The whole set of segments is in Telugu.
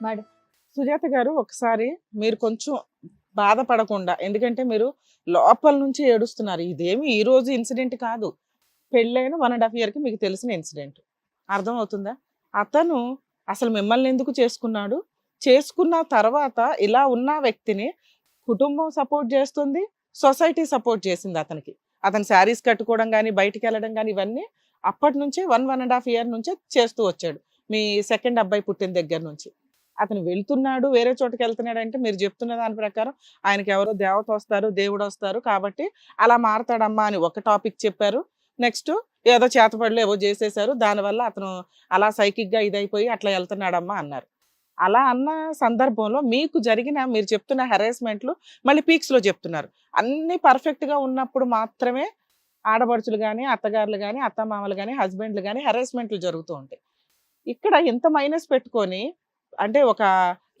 మేడం. సుజాత గారు ఒకసారి మీరు కొంచెం బాధపడకుండా ఎందుకంటే మీరు లోపల నుంచి ఏడుస్తున్నారు. ఇదేమి ఈ రోజు ఇన్సిడెంట్ కాదు. పెళ్ళైన వన్ అండ్ హాఫ్ ఇయర్కి మీకు తెలిసిన ఇన్సిడెంట్. అర్థమవుతుందా? అతను అసలు మిమ్మల్ని ఎందుకు చేసుకున్నాడు? చేసుకున్న తర్వాత ఇలా ఉన్న వ్యక్తిని కుటుంబం సపోర్ట్ చేస్తుంది సొసైటీ సపోర్ట్ చేసింది అతనికి. అతను శారీస్ కట్టుకోవడం కానీ బయటికి వెళ్ళడం కానీ ఇవన్నీ అప్పటి నుంచే one one and half year నుంచే చేస్తూ వచ్చాడు. మీ సెకండ్ అబ్బాయి పుట్టిన దగ్గర నుంచి. అతను వెళ్తున్నాడు వేరే చోటకి వెళ్తున్నాడు అంటే మీరు చెప్తున్న దాని ప్రకారం ఆయనకి ఎవరో దేవత వస్తారు దేవుడు వస్తారు కాబట్టి అలా మారతాడమ్మా అని ఒక టాపిక్ చెప్పారు. నెక్స్ట్ ఏదో చేతపడలు ఏవో చేసేసారు. దానివల్ల అతను అలా సైకిక్గా ఇదైపోయి అట్లా వెళ్తున్నాడమ్మా అన్నారు. అలా అన్న సందర్భంలో మీకు జరిగిన మీరు చెప్తున్న హెరాస్మెంట్లు మళ్ళీ పీక్స్లో చెప్తున్నారు. అన్ని పర్ఫెక్ట్గా ఉన్నప్పుడు మాత్రమే ఆడపడుచులు కానీ అత్తగారులు కానీ అత్తమామలు కానీ హస్బెండ్లు కానీ హెరాస్మెంట్లు జరుగుతూ ఉంటాయి. ఇక్కడ ఇంత మైనస్ పెట్టుకొని అంటే ఒక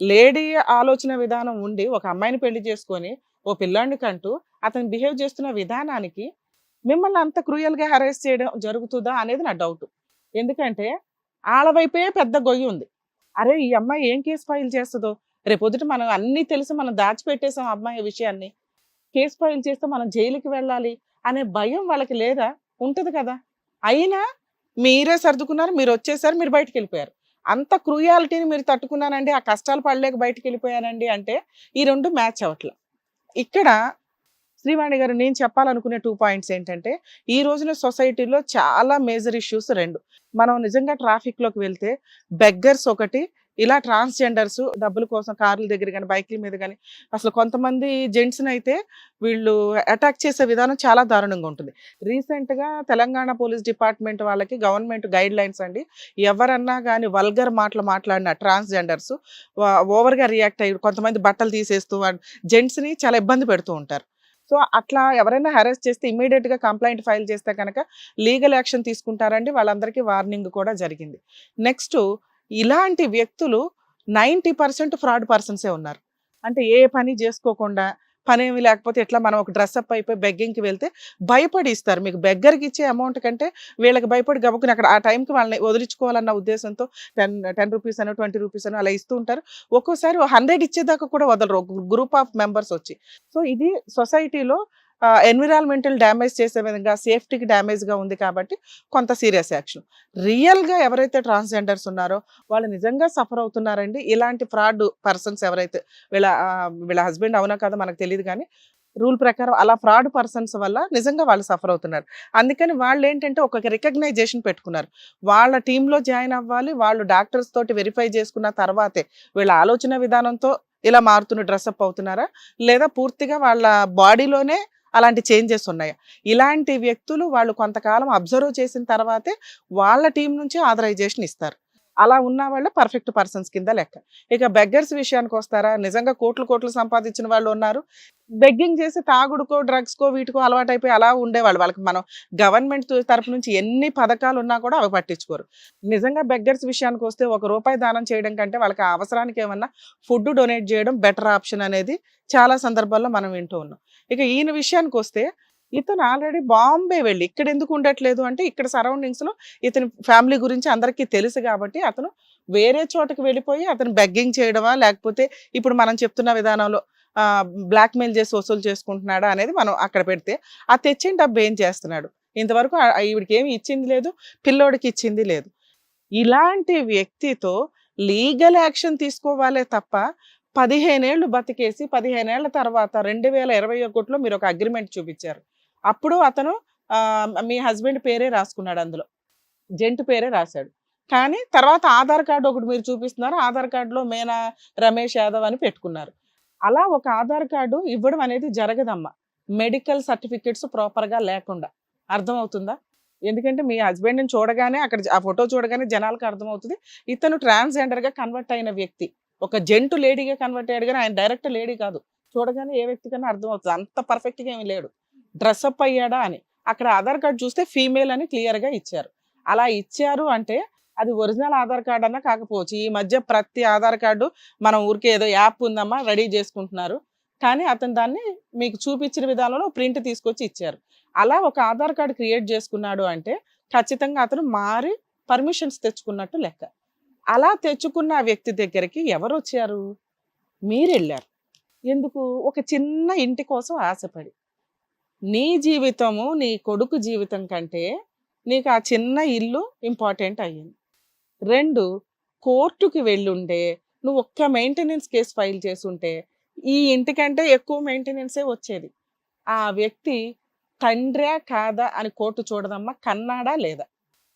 లేడీ ఆలోచన విధానం ఉండి ఒక అమ్మాయిని పెళ్ళి చేసుకొని ఓ పిల్లాడిని కంటూ అతను బిహేవ్ చేస్తున్న విధానానికి మిమ్మల్ని అంత క్రూయల్గా గా హెరాస్ చేయడం జరుగుతుందా అనేది నా డౌట్. ఎందుకంటే ఆళ్ళ వైపే పెద్ద గొయ్యి ఉంది. అరే ఈ అమ్మాయి ఏం కేసు ఫైల్ చేస్తుందో? రేపొద్దుట మనం అన్నీ తెలిసి మనం దాచిపెట్టేసాం ఆ అమ్మాయి విషయాన్ని. కేసు ఫైల్ చేస్తే మనం జైలుకి వెళ్ళాలి అనే భయం వాళ్ళకి లేదా? ఉంటుంది కదా. అయినా మీరే సర్దుకున్నారు మీరు వచ్చేసారు మీరు బయటికి వెళ్ళిపోయారు. అంత క్రూయాలిటీని మీరు తట్టుకున్నానండి ఆ కష్టాలు పడలేక బయటికి వెళ్ళిపోయానండి అంటే ఈ రెండు మ్యాచ్ అవట్ల ఇక్కడ శ్రీవాణి గారు నేను చెప్పాలనుకునే టూ పాయింట్స్ ఏంటంటే ఈ రోజున సొసైటీలో చాలా మేజర్ ఇష్యూస్ రెండు. మనం నిజంగా ట్రాఫిక్లోకి వెళ్తే బెగ్గర్స్ ఒకటి ఇలా ట్రాన్స్జెండర్స్ డబ్బుల కోసం కార్ల దగ్గర కానీ బైక్ల మీద కానీ అసలు కొంతమంది జెంట్స్ని అయితే వీళ్ళు అటాక్ చేసే విధానం చాలా దారుణంగా ఉంటుంది. రీసెంట్గా తెలంగాణ పోలీస్ డిపార్ట్మెంట్ వాళ్ళకి గవర్నమెంట్ గైడ్ లైన్స్ అండి. ఎవరన్నా కానీ వల్గర్ మాటలు మాట్లాడిన ట్రాన్స్జెండర్స్ ఓవర్గా రియాక్ట్ అయ్యి కొంతమంది బట్టలు తీసేస్తూ జెంట్స్ని చాలా ఇబ్బంది పెడుతూ ఉంటారు. సో అట్లా ఎవరైనా హెరాస్ చేస్తే ఇమీడియట్గా కంప్లైంట్ ఫైల్ చేస్తే కనుక లీగల్ యాక్షన్ తీసుకుంటారండి. వాళ్ళందరికీ వార్నింగ్ కూడా జరిగింది. నెక్స్ట్ ఇలాంటి వ్యక్తులు నైంటీ పర్సెంట్ ఫ్రాడ్ పర్సన్సే ఉన్నారు. అంటే ఏ పని చేసుకోకుండా పని ఏమి లేకపోతే ఎట్లా మనం ఒక డ్రెస్అప్ అయిపోయి బెగ్గింగ్కి వెళ్తే భయపడి ఇస్తారు మీకు బెగ్గర్కి ఇచ్చే అమౌంట్ కంటే వీళ్ళకి భయపడి గబుకుని అక్కడ ఆ టైంకి వాళ్ళని వదిలించుకోవాలన్న ఉద్దేశంతో టెన్ టెన్ రూపీస్ అనో ట్వంటీ రూపీస్ అనో అలా ఇస్తూ ఉంటారు. ఒక్కోసారి హండ్రెడ్ ఇచ్చేదాకా కూడా వదలరు. ఒక గ్రూప్ ఆఫ్ మెంబర్స్ వచ్చి. సో ఇది సొసైటీలో ఎన్విరాన్మెంటల్ డ్యామేజ్ చేసే విధంగా సేఫ్టీకి డ్యామేజ్గా ఉంది కాబట్టి కొంత సీరియస్ యాక్షన్ రియల్గా ఎవరైతే ట్రాన్స్జెండర్స్ ఉన్నారో వాళ్ళు నిజంగా సఫర్ అవుతున్నారండి. ఇలాంటి ఫ్రాడ్ పర్సన్స్ ఎవరైతే వీళ్ళ వీళ్ళ హస్బెండ్ అవునా కదా మనకు తెలియదు కానీ రూల్ ప్రకారం అలా ఫ్రాడ్ పర్సన్స్ వల్ల నిజంగా వాళ్ళు సఫర్ అవుతున్నారు. అందుకని వాళ్ళు ఏంటంటే ఒక రికగ్నైజేషన్ పెట్టుకున్నారు. వాళ్ళ టీంలో జాయిన్ అవ్వాలి వాళ్ళు డాక్టర్స్ తోటి వెరిఫై చేసుకున్న తర్వాతే వీళ్ళ ఆలోచన విధానంతో ఇలా మారుతున్న డ్రెస్అప్ అవుతున్నారా? లేదా పూర్తిగా వాళ్ళ బాడీలోనే అలాంటి చేంజెస్ ఉన్నాయా. ఇలాంటి వ్యక్తులు వాళ్ళు కొంతకాలం అబ్జర్వ్ చేసిన తర్వాతే వాళ్ళ టీం నుంచి ఆథరైజేషన్ ఇస్తారు. అలా ఉన్న వాళ్ళు పర్ఫెక్ట్ పర్సన్స్ కింద లెక్క. ఇక బెగ్గర్స్ విషయానికి వస్తారా? నిజంగా కోట్లు కోట్లు సంపాదించిన వాళ్ళు ఉన్నారు. బెగ్గింగ్ చేసి తాగుడుకో డ్రగ్స్కో వీటికో అలవాటైపోయి అలా ఉండేవాళ్ళు. వాళ్ళకి మనం గవర్నమెంట్ తరపు నుంచి ఎన్ని పథకాలు ఉన్నా కూడా అవి పట్టించుకోరు. నిజంగా బెగ్గర్స్ విషయానికి వస్తే ఒక రూపాయి దానం చేయడం కంటే వాళ్ళకి అవసరానికి ఏమన్నా ఫుడ్ డొనేట్ చేయడం బెటర్ ఆప్షన్ అనేది చాలా సందర్భాల్లో మనం వింటూ ఉన్నాం. ఇక ఈయన విషయానికి వస్తే ఇతను ఆల్రెడీ బాంబే వెళ్ళి ఇక్కడ ఎందుకు ఉండట్లేదు అంటే ఇక్కడ సరౌండింగ్స్లో ఇతని ఫ్యామిలీ గురించి అందరికీ తెలుసు కాబట్టి అతను వేరే చోటకి వెళ్ళిపోయి అతను బెగ్గింగ్ చేయడమా లేకపోతే ఇప్పుడు మనం చెప్తున్న విధానంలో బ్లాక్ మెయిల్ చేసి వసూలు చేసుకుంటున్నాడా అనేది మనం అక్కడ పెడితే ఆ తెచ్చిన డబ్బు ఏం చేస్తున్నాడు? ఇంతవరకు ఈవిడికి ఏమి ఇచ్చింది లేదు పిల్లోడికి ఇచ్చింది లేదు. ఇలాంటి వ్యక్తితో లీగల్ యాక్షన్ తీసుకోవాలే తప్ప పదిహేనేళ్ళు బతికేసి పదిహేనేళ్ళ తర్వాత రెండు వేల ఇరవై ఒకటిలో మీరు ఒక అగ్రిమెంట్ చూపించారు. అప్పుడు అతను మీ హస్బెండ్ పేరే రాసుకున్నాడు అందులో. జెంట్ పేరే రాశాడు. కానీ తర్వాత ఆధార్ కార్డు ఒకటి మీరు చూపిస్తున్నారు. ఆధార్ కార్డులో మేనా రమేష్ యాదవ్ అని పెట్టుకున్నారు. అలా ఒక ఆధార్ కార్డు ఇవ్వడం అనేది జరగదమ్మా. మెడికల్ సర్టిఫికెట్స్ ప్రాపర్గా లేకుండా. అర్థమవుతుందా? ఎందుకంటే మీ హస్బెండ్ని చూడగానే అక్కడ ఆ ఫోటో చూడగానే జనాలకు అర్థమవుతుంది. ఇతను ట్రాన్స్జెండర్గా గా కన్వర్ట్ అయిన వ్యక్తి. ఒక జెంటు లేడీగా కన్వర్ట్ అయ్యాడు కానీ ఆయన డైరెక్ట్ లేడీ కాదు. చూడగానే ఏ వ్యక్తికైనా అర్థమవుతుంది అంత పర్ఫెక్ట్గా ఏమి లేడు. డ్రెస్అప్ అయ్యాడా అని. అక్కడ ఆధార్ కార్డు చూస్తే ఫీమేల్ అని క్లియర్గా ఇచ్చారు. అలా ఇచ్చారు అంటే అది ఒరిజినల్ ఆధార్ కార్డు అన్నా కాకపోవచ్చు. ఈ మధ్య ప్రతి ఆధార్ కార్డు మనం ఊరికే ఏదో యాప్ ఉందమ్మా రెడీ చేసుకుంటున్నారు. కానీ అతను దాన్ని మీకు చూపించిన విధానంలో ప్రింట్ తీసుకొచ్చి ఇచ్చారు. అలా ఒక ఆధార్ కార్డు క్రియేట్ చేసుకున్నాడు అంటే ఖచ్చితంగా అతను మారి పర్మిషన్స్ తెచ్చుకున్నట్టు లెక్క. అలా తెచ్చుకున్న ఆ వ్యక్తి దగ్గరికి ఎవరు వచ్చారు మీరు వెళ్ళారు ఎందుకు? ఒక చిన్న ఇంటి కోసం ఆశపడి. నీ జీవితము నీ కొడుకు జీవితం కంటే నీకు ఆ చిన్న ఇల్లు ఇంపార్టెంట్ అయ్యింది. రెండు కోర్టుకి వెళ్ళుండే నువ్వు ఒక్క మెయింటెనెన్స్ కేసు ఫైల్ చేసుంటే ఈ ఇంటికంటే ఎక్కువ మెయింటెనెన్సే వచ్చేది. ఆ వ్యక్తి తండ్రా కాదా అని కోర్టు చూడదమ్మా కన్నాడా లేదా?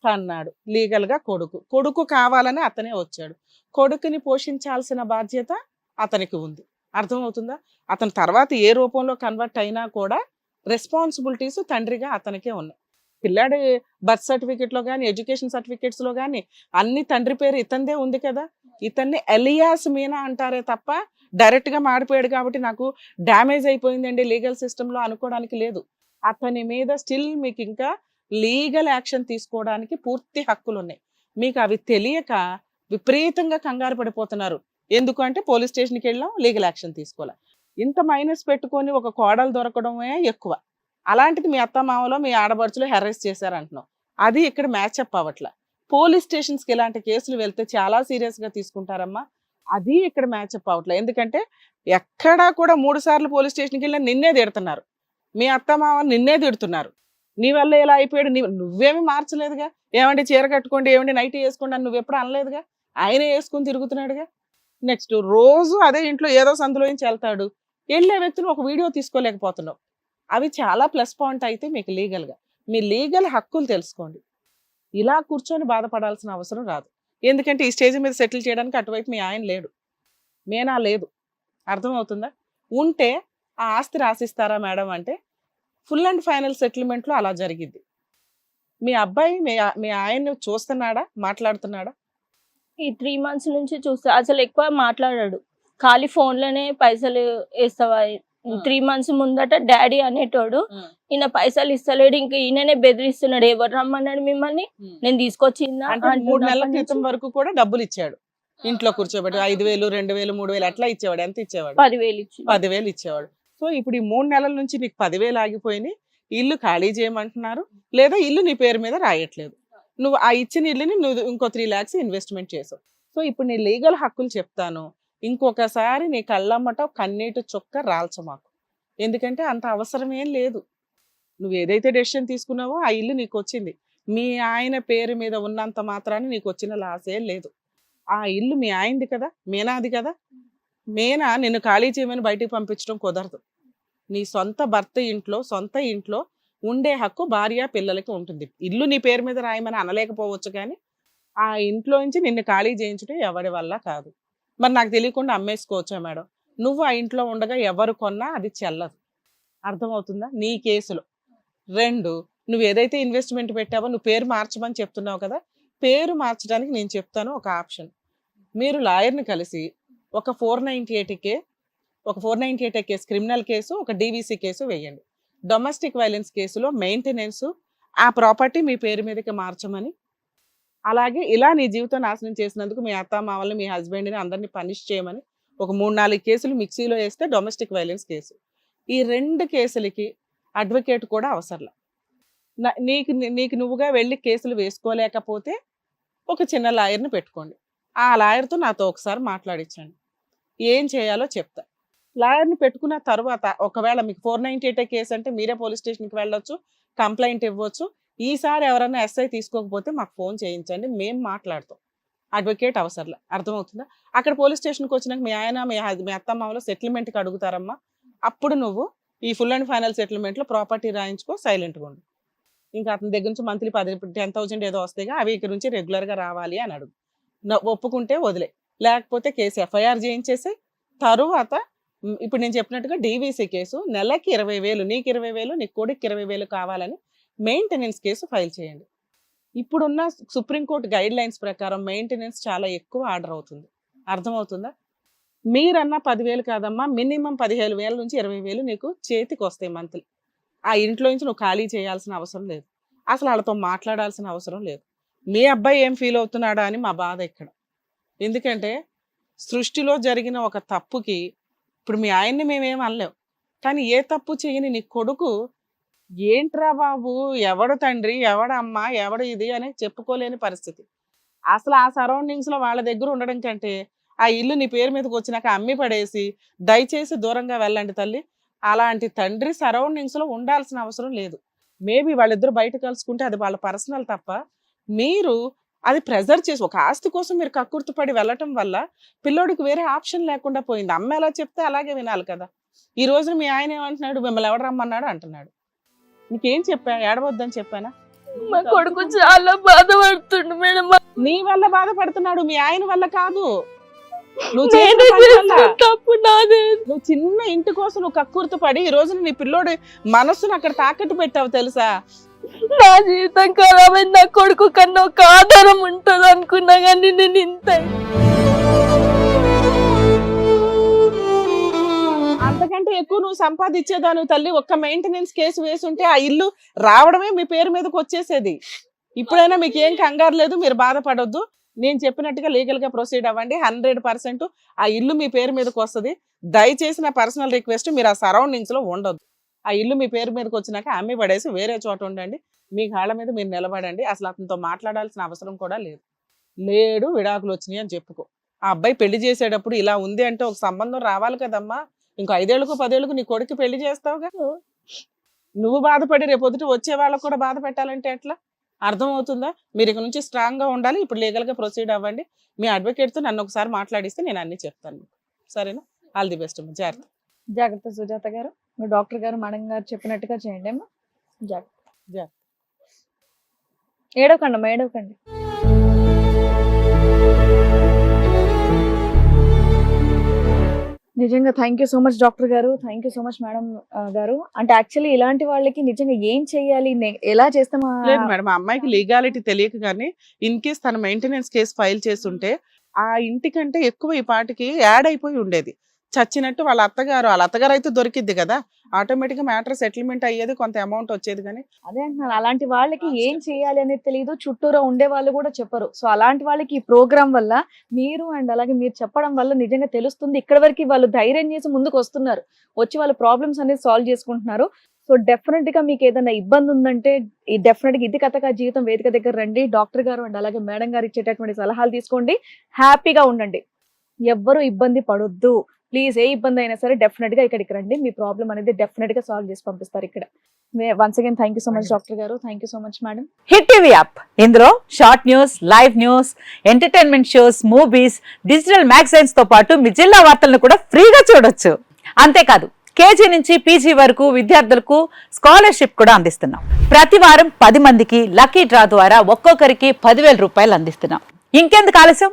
అన్నాడు. లీగల్గా కొడుకు. కొడుకు కావాలని అతనే వచ్చాడు. కొడుకుని పోషించాల్సిన బాధ్యత అతనికి ఉంది. అర్థమవుతుందా? అతని తర్వాత ఏ రూపంలో కన్వర్ట్ అయినా కూడా రెస్పాన్సిబిలిటీస్ తండ్రిగా అతనికే ఉన్నాయి. పిల్లాడి బర్త్ సర్టిఫికెట్లో కానీ ఎడ్యుకేషన్ సర్టిఫికెట్స్లో కానీ అన్ని తండ్రి పేరు ఇతందే ఉంది కదా? ఇతన్ని ఎలియాస్ మీనా అంటారే తప్ప డైరెక్ట్గా మాడిపోయాడు కాబట్టి నాకు డ్యామేజ్ అయిపోయిందండి లీగల్ సిస్టంలో అనుకోవడానికి లేదు. అతని మీద స్టిల్ మీకు ఇంకా లీగల్ యాక్షన్ తీసుకోవడానికి పూర్తి హక్కులు ఉన్నాయి మీకు అవి తెలియక విపరీతంగా కంగారు పడిపోతున్నారు. ఎందుకంటే పోలీస్ స్టేషన్కి వెళ్ళాం లీగల్ యాక్షన్ తీసుకోవాలి. ఇంత మైనస్ పెట్టుకొని ఒక కోడలు దొరకడమే ఎక్కువ. అలాంటిది మీ అత్తమామలో మీ ఆడబడుచులో హెర్రెస్ చేశారంటున్నాం. అది ఇక్కడ మ్యాచ్ అప్ అవ్వట్ల. పోలీస్ స్టేషన్స్కి ఇలాంటి కేసులు వెళ్తే చాలా సీరియస్గా తీసుకుంటారమ్మా. అది ఇక్కడ మ్యాచ్ అప్ అవ్వట్లే. ఎందుకంటే ఎక్కడా కూడా మూడు సార్లు పోలీస్ స్టేషన్కి వెళ్ళినా నిన్నే తిడుతున్నారు. మీ అత్తమామ నిన్నే తిడుతున్నారు. నీ వల్ల ఇలా అయిపోయాడు. నీ నువ్వేమి మార్చలేదుగా. ఏమంటే చీర కట్టుకోండి ఏమంటే నైట్ వేసుకోండి అని నువ్వు ఎప్పుడు అనలేదుగా? ఆయనే వేసుకుని తిరుగుతున్నాడుగా. నెక్స్ట్ రోజు అదే ఇంట్లో ఏదో సందులో నుంచి వెళ్తాడు. వెళ్ళే వ్యక్తులు ఒక వీడియో తీసుకోలేకపోతున్నావు. అవి చాలా ప్లస్ పాయింట్ అయితే మీకు లీగల్గా. మీ లీగల్ హక్కులు తెలుసుకోండి. ఇలా కూర్చొని బాధపడాల్సిన అవసరం రాదు. ఎందుకంటే ఈ స్టేజ్ మీద సెటిల్ చేయడానికి అటువైపు మీ ఆయన లేడు. మేనా లేదు. అర్థమవుతుందా? ఉంటే ఆ ఆస్తి రాసిస్తారా మేడం అంటే ఫుల్ అండ్ ఫైనల్ సెటిల్మెంట్లో అలా జరిగింది. మీ అబ్బాయి మీ మీ ఆయన్ని చూస్తున్నాడా? మాట్లాడుతున్నాడా? ఈ త్రీ మంత్స్ నుంచి చూస్తా. అసలు ఎక్కువ మాట్లాడాడు. ఖాళీ ఫోన్లోనే పైసలు వేస్తావా త్రీ మంత్స్ ముందట డాడీ అనేటోడు ఈయన పైసలు ఇస్తలేడు. ఇంకా ఈయననే బెదిరిస్తున్నాడు. ఎవరు రమ్మన్నాడు మిమ్మల్ని? నేను తీసుకొచ్చిందా? మూడు నెలల క్రితం వరకు కూడా డబ్బులు ఇచ్చాడు ఇంట్లో కూర్చోబెట్టి ఐదు వేలు రెండు వేలు మూడు వేలు అట్లా ఇచ్చేవాడు. ఎంత ఇచ్చేవాడు? పదివేలు ఇచ్చి పదివేలు ఇచ్చేవాడు. సో ఇప్పుడు ఈ మూడు నెలల నుంచి నీకు పదివేలు ఆగిపోయినాయి. ఇల్లు ఖాళీ చేయమంటున్నారు. లేదా ఇల్లు నీ పేరు మీద రాయట్లేదు. నువ్వు ఆ ఇచ్చిన ఇల్లుని నువ్వు ఇంకో త్రీ ల్యాక్స్ ఇన్వెస్ట్మెంట్ చేసావు. సో ఇప్పుడు నీ లీగల్ హక్కులు చెప్తాను. ఇంకొకసారి నీ కళ్ళమ్మట కన్నీటి చుక్క రాల్చ మాకు. ఎందుకంటే అంత అవసరమేం లేదు. నువ్వు ఏదైతే డెసిషన్ తీసుకున్నావో ఆ ఇల్లు నీకు వచ్చింది. మీ ఆయన పేరు మీద ఉన్నంత మాత్రాన్ని నీకు వచ్చిన లాసే లేదు. ఆ ఇల్లు మీ ఆయనది కదా? మీనాది కదా? మీనా నిన్ను ఖాళీ చేయమని బయటికి పంపించడం కుదరదు. నీ సొంత భర్త ఇంట్లో సొంత ఇంట్లో ఉండే హక్కు భార్య పిల్లలకి ఉంటుంది. ఇల్లు నీ పేరు మీద రాయమని అనలేకపోవచ్చు కానీ ఆ ఇంట్లో నుంచి నిన్ను ఖాళీ చేయించడం ఎవరి వల్ల కాదు. మరి నాకు తెలియకుండా అమ్మేసుకోవచ్చా మేడం? నువ్వు ఆ ఇంట్లో ఉండగా ఎవరు కొన్నా అది చెల్లదు. అర్థమవుతుందా? నీ కేసులో. రెండు నువ్వు ఏదైతే ఇన్వెస్ట్మెంట్ పెట్టావో నువ్వు పేరు మార్చమని చెప్తున్నావు కదా పేరు మార్చడానికి నేను చెప్తాను ఒక ఆప్షన్ మీరు లాయర్ని కలిసి ఒక ఫోర్ నైంటీ ఎయిట్కే ఒక four ninety eight case criminal case ఒక డీవీసీ కేసు వేయండి. డొమెస్టిక్ వైలెన్స్ కేసులో మెయింటెనెన్స్ ఆ ప్రాపర్టీ మీ పేరు మీదకి మార్చమని. అలాగే ఇలా నీ జీవితం నాశనం చేసినందుకు మీ అత్త మామల్ని మీ హస్బెండ్ని అందరినీ పనిష్ చేయమని ఒక మూడు నాలుగు కేసులు మిక్సీలో వేస్తే డొమెస్టిక్ వైలెన్స్ కేసు. ఈ రెండు కేసులకి అడ్వకేట్ కూడా అవసరం నీకు నీకు నువ్వుగా వెళ్ళి కేసులు వేసుకోలేకపోతే ఒక చిన్న లాయర్ని పెట్టుకోండి. ఆ లాయర్తో నాతో ఒకసారి మాట్లాడించండి ఏం చేయాలో చెప్తా. లాయర్ని పెట్టుకున్న తర్వాత ఒకవేళ మీకు ఫోర్ నైన్టీ ఎయిట్ కేసు అంటే మీరే పోలీస్ స్టేషన్కి వెళ్ళొచ్చు కంప్లైంట్ ఇవ్వచ్చు. ఈసారి ఎవరైనా ఎస్ఐ తీసుకోకపోతే మాకు ఫోన్ చేయించండి మేము మాట్లాడతాం. అడ్వకేట్ అవసరంలే. అర్థమవుతుందా? అక్కడ పోలీస్ స్టేషన్కి వచ్చినాక మీ ఆయన మీ మీ అత్తమ్మలో సెటిల్మెంట్కి అడుగుతారమ్మా. అప్పుడు నువ్వు ఈ ఫుల్ అండ్ ఫైనల్ సెటిల్మెంట్లో ప్రాపర్టీ రాయించుకో సైలెంట్గా ఉండు. ఇంకా అతని దగ్గర నుంచి మంత్లీ పది టెన్ థౌసండ్ ఏదో వస్తాయిగా అవి ఇక్కడ నుంచి రెగ్యులర్గా రావాలి అని అడుగు. ఒప్పుకుంటే వదిలే. లేకపోతే కేసు ఎఫ్ఐఆర్ చేయించేసి తరువాత ఇప్పుడు నేను చెప్పినట్టుగా డీవీసీ కేసు నెలకి ఇరవై వేలు నీకు ఇరవై వేలు నీ కొడుకు ఇరవై వేలు కావాలని మెయింటెనెన్స్ కేసు ఫైల్ చేయండి. ఇప్పుడున్న సుప్రీంకోర్టు గైడ్ లైన్స్ ప్రకారం మెయింటెనెన్స్ చాలా ఎక్కువ ఆర్డర్ అవుతుంది. అర్థమవుతుందా? మీరన్నా పదివేలు కాదమ్మా మినిమం పదిహేను వేల నుంచి ఇరవై వేలు నీకు చేతికి వస్తాయి మంత్లీ ఆ ఇంట్లో నుంచి నువ్వు ఖాళీ చేయాల్సిన అవసరం లేదు. అసలు వాళ్ళతో మాట్లాడాల్సిన అవసరం లేదు. మీ అబ్బాయి ఏం ఫీల్ అవుతున్నాడా అని మా బాధ ఇక్కడ. ఎందుకంటే సృష్టిలో జరిగిన ఒక తప్పుకి ఇప్పుడు మీ ఆయన్ని మేమేం అనలేం. కానీ ఏ తప్పు చేయని నీ కొడుకు ఏంట్రా బాబు ఎవడు తండ్రి ఎవడమ్మ ఎవడు ఇది అని చెప్పుకోలేని పరిస్థితి. అసలు ఆ సరౌండింగ్స్లో వాళ్ళ దగ్గర ఉండడం కంటే ఆ ఇల్లు నీ పేరు మీదకి వచ్చినాక అమ్మి పడేసి దయచేసి దూరంగా వెళ్ళండి తల్లి. అలాంటి తండ్రి సరౌండింగ్స్లో ఉండాల్సిన అవసరం లేదు. మేబీ వాళ్ళిద్దరు బయట కలుసుకుంటే అది వాళ్ళ పర్సనల్ తప్ప. మీరు అది ప్రెజర్ చేసి ఒక ఆస్తి కోసం మీరు కక్కుర్తిపడి వెళ్ళటం వల్ల పిల్లోడికి వేరే ఆప్షన్ లేకుండా పోయింది. అమ్మ ఎలా చెప్తే అలాగే వినాలి కదా. ఈ రోజు మీ ఆయన ఏమంటున్నాడు? మిమ్మల్ని ఎవడు రమ్మన్నాడు? అంటున్నాడు. నీకేం చెప్పా? ఏడవద్దని చెప్పానా? మా కొడుకు చాలా బాధపడుతుండు మేడం. నీ వల్ల బాధపడుతున్నాడు. మీ ఆయన వల్ల కాదు. నువ్వు నువ్వు చిన్న ఇంటి కోసం నువ్వు కక్కుర్తి పడి ఈ రోజున నీ పిల్లోడి మనస్సును అక్కడ తాకట్టు పెట్టావు తెలుసా? నా జీవితం ఖరాబ్ నా కొడుకు కన్నా ఒక ఆధారం ఉంటుంది అనుకున్నా కానీ నేను ఇంత అంతకంటే ఎక్కువ నువ్వు సంపాదించేదాను తల్లి. ఒక్క మెయింటెనెన్స్ కేసు వేసుంటే ఆ ఇల్లు రావడమే మీ పేరు మీదకి వచ్చేసేది. ఇప్పుడైనా మీకు ఏం కంగారు లేదు మీరు బాధపడొద్దు. నేను చెప్పినట్టుగా లీగల్గా ప్రొసీడ్ అవ్వండి. హండ్రెడ్ పర్సెంట్ ఆ ఇల్లు మీ పేరు మీదకి వస్తుంది. దయచేసి నా పర్సనల్ రిక్వెస్ట్ మీరు ఆ సరౌండింగ్స్లో ఉండొద్దు. ఆ ఇల్లు మీ పేరు మీదకి వచ్చినాక అమ్మి పడేసి వేరే చోట ఉండండి. మీ కాళ్ళ మీద మీరు నిలబడండి. అసలు అతనితో మాట్లాడాల్సిన అవసరం కూడా లేదు. లేడు విడాకులు వచ్చినాయి అని చెప్పుకో. ఆ అబ్బాయి పెళ్ళి చేసేటప్పుడు ఇలా ఉంది అంటే ఒక సంబంధం రావాలి కదమ్మా. ఇంకో ఐదేళ్ళకు పదేళ్ళకు నీ కొడుకు పెళ్ళి చేస్తావు కదా. నువ్వు బాధపడి రేపొద్దుట వచ్చే వాళ్ళకు కూడా బాధ పెట్టాలంటే ఎట్లా? అర్థమవుతుందా? మీరు ఇక నుంచి స్ట్రాంగ్గా ఉండాలి. ఇప్పుడు లీగల్గా ప్రొసీడ్ అవ్వండి. మీ అడ్వకేట్తో నన్ను ఒకసారి మాట్లాడిస్తే నేను అన్ని చెప్తాను. సరేనా? ఆల్ ది బెస్ట్ అమ్మా. జాగ్రత్త. జాగ్రత్త సుజాత గారు. డాక్టర్ గారు మేడం గారు చెప్పినట్టుగా చేయండి అమ్మా. జాగ్రత్త. ఏడవకండి అమ్మా ఏడవకండి. నిజంగా thank you so much doctor గారు. Thank you so much madam గారు. అంటే యాక్చువల్లీ ఇలాంటి వాళ్ళకి నిజంగా ఏం చేయాలి ఎలా చేస్తే లేదు మేడం అమ్మాయికి లీగాలిటీ తెలియక కానీ ఇన్ కేస్ తన మెయింటెనెన్స్ కేసు ఫైల్ చేస్తుంటే ఆ ఇంటికంటే ఎక్కువ ఈ పాటికి యాడ్ అయిపోయి ఉండేది. చచ్చినట్టు వాళ్ళ అత్తగారు వాళ్ళ అత్తగారు అయితే దొరికిద్ది కదా. ఆటోమేటిక్గా మ్యాటర్ సెటిల్మెంట్ అయ్యేది కొంత అమౌంట్ వచ్చేది కానీ. అదే అంటున్నాను అలాంటి వాళ్ళకి ఏం చేయాలి అనేది తెలియదు చుట్టూరా ఉండే వాళ్ళు కూడా చెప్పరు. సో అలాంటి వాళ్ళకి ఈ ప్రోగ్రామ్ వల్ల మీరు అండ్ అలాగే మీరు చెప్పడం వల్ల నిజంగా తెలుస్తుంది. ఇక్కడ వరకు వాళ్ళు ధైర్యం చేసి ముందుకు వస్తున్నారు. వచ్చి వాళ్ళ ప్రాబ్లమ్స్ అనేది సాల్వ్ చేసుకుంటున్నారు. సో డెఫినెట్గా మీకు ఏదైనా ఇబ్బంది ఉందంటే ఈ డెఫినెట్గా ఇది కథగా జీవితం వేదిక దగ్గర రండి. డాక్టర్ గారు అండ్ అలాగే మేడం గారు ఇచ్చేటటువంటి సలహాలు తీసుకోండి. హ్యాపీగా ఉండండి. ఎవ్వరు ఇబ్బంది పడొద్దు. ప్లీజ్ ఏ ఇబ్బంది అయినా సరే డెఫినెట్గా ఇక్కడికి రండి. మీ ప్రాబ్లం అనేది డెఫినెట్గా సాల్వ్ చేసి పంపిస్తారు ఇక్కడ. Once again thank so much doctor గారు. Thank so much madam hit TV app ఇందులో short news live news entertainment shows movies digital మ్యాగజైన్స్తో పాటు మీ జిల్లా వార్తలను కూడా ఫ్రీగా చూడొచ్చు. అంతేకాదు కేజీ నుంచి పీజీ వరకు విద్యార్థులకు స్కాలర్షిప్ కూడా అందిస్తున్నాం. ప్రతి వారం పది మందికి లక్కీ డ్రా ద్వారా ఒక్కొక్కరికి పదివేల రూపాయలు అందిస్తున్నాం. ఇంకెందుకు ఆలస్యం?